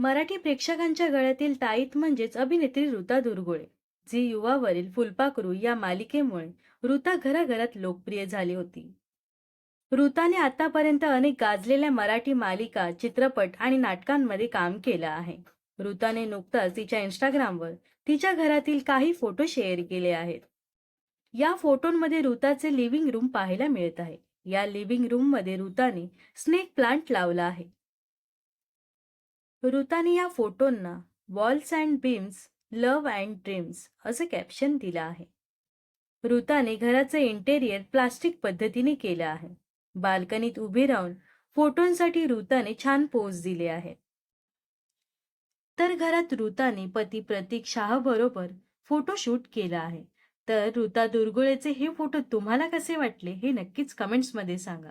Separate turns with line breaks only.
मराठी प्रेक्षकांच्या गळ्यातील ताईत म्हणजेच अभिनेत्री ऋता दुर्गुळे जी युवावरील फुलपाखरू या मालिकेमुळे ऋता घराघरात लोकप्रिय झाली होती. ऋताने आतापर्यंत अनेक गाजलेल्या मराठी मालिका चित्रपट आणि नाटकांमध्ये काम केलं आहे. ऋताने नुकताच तिच्या इंस्टाग्रामवर तिच्या घरातील काही फोटो शेअर केले आहेत. या फोटोंमध्ये ऋताचे लिव्हिंग रूम पाहायला मिळत आहे. या लिव्हिंग रूममध्ये ऋताने स्नेक प्लांट लावला आहे. ऋताने या फोटोंना walls and beams love and dreams असं कॅप्शन दिलं आहे. ऋताने घराचे इंटेरियर प्लास्टिक पद्धतीने केलं आहे. बाल्कनीत उभी राहून फोटोंसाठी ऋताने छान पोज दिले आहेत. तर घरात ऋताने पती प्रतीक शाह बरोबर फोटोशूट केला आहे. तर ऋता दुर्गुळेचे हे फोटो तुम्हाला कसे वाटले हे नक्कीच कमेंट्समध्ये सांगा.